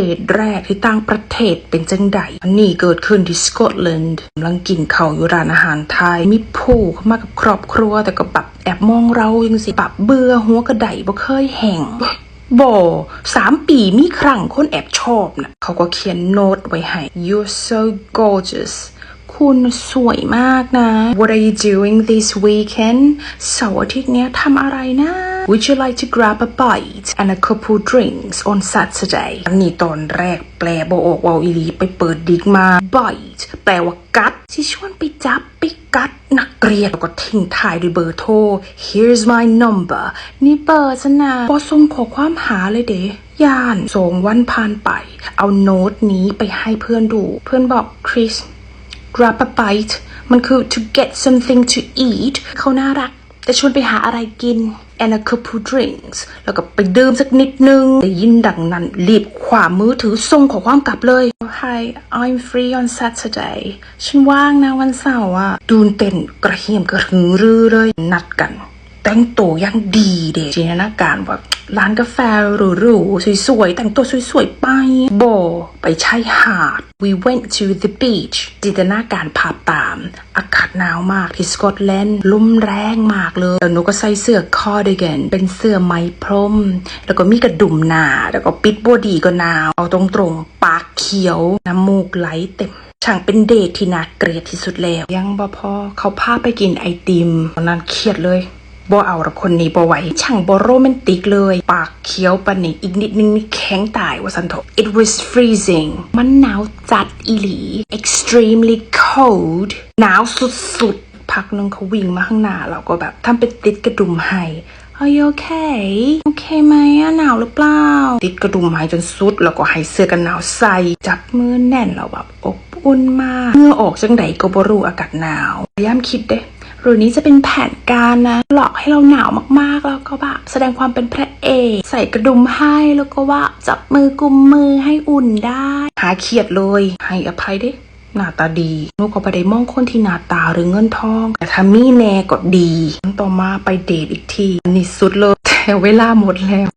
เหตุแรกที่ต่างประเทศเป็นจังใดอันนี้เกิดขึ้นที่สกอตแลนด์กำลังกินข้าวอยู่ร้านอาหารไทย มีผู้เข้ามากับครอบครัวแต่ก็แบบแอบมองเรายังสิแบบเบื่อหัวกระไดบ่เคยแห่งบ่สามปีมีครั้งคนแอบชอบนะเขาก็เขียนโน้ตไว้ให้ you're so gorgeous คุณสวยมากนะ What are you doing this weekend เสาร์อาทิตย์เนี้ยทำอะไรนะ Would you like to grab a bite and a couple drinks on Saturday อันนี้ตอนแรกแปลบออกว่าอีลีไปเปิดดิกมา bite แปลว่ากัดที่ชวนไปจับไปกัดนักเรียนแล้วก็ทิ้งท้ายด้วยเบอร์โทร Here's my number นี่เบอร์ฉันนะบอส่งขอความหาเลยเดย่านสองวันผ่านไป เอาโน้ตนี้ไปให้เพื่อนดู เพื่อนบอกคริส grab a bite มันคือ to get something to eat เขาน่ารัก แต่ชวนไปหาอะไรกิน and a couple drinks แล้วก็ไปดื่มสักนิดนึงได้ยินดังนั้น รีบขวามือถือส่งขอความกลับเลย Hi I'm free on Saturday ฉันว่างนะวันเสาร์อะดูนเต้นกระเหียมกระหือรือเลยนัดกัน แต่งตัวยังดีเด็จินตนาการว่าร้านกาแฟหรูๆสวยๆ แต่งตัวสวยๆ ไปโบไปชายหาด we went to the beach จินตนาการภาพตาม อากาศหนาวมากที่สกอตแลนด์ลมแรงมากเลยแล้วหนูก็ใส่เสื้อคอร์ดิแกนเป็นเสื้อไหมพรม แล้วก็มีกระดุมหนาแล้วก็ปิดบอดีก็หนาว เอาตรงๆ ปากเขียว น้ำมูกไหลเต็มช่างเป็นเดทที่น่าเกลียดที่สุดแล้ว ยังบ่พอเขาพาไปกินไอติมตอนนั้นเครียดเลย บ่เอาละคนนี้บ่ไหวช่างบ่โรแมนติกเลย ปากเขียวปนนี้อีกนิดนึงนี่แข็งตายว่าสันโถ It was freezing มันหนาวจัดอีหลี extremely cold หนาวสุดๆ พักนึงเขาวิ่งมาข้างหน้า เราก็แบบทำเป็นติดกระดุมให้ Are you okay โอเคไหมอะหนาวหรือเปล่า ติดกระดุมให้จนสุด แล้วก็ให้เสื้อกันหนาวใส่ จับมือแน่นแล้วแบบอบอุ่นมากเหงื่อออกจังใดก็บ่รู้อากาศหนาว พยายามคิดเด้ หรือนี้จะเป็นแผนการนะ หลอกให้เราหนาวมากๆ แล้วก็แบบแสดงความเป็นพระเอกใส่กระดุมให้แล้วก็ว่าจับมือกุมมือให้อุ่นได้ หาเครียดเลย ให้อภัยด้หน้าตาดีหนูก็ไปได้มองคนที่หน้าตาหรือเงินทอง แต่ถ้ามีแน่ก็ดี ต่อมาไปเดทอีกทีอันนี้สุดเลยแต่เวลาหมดแล้ว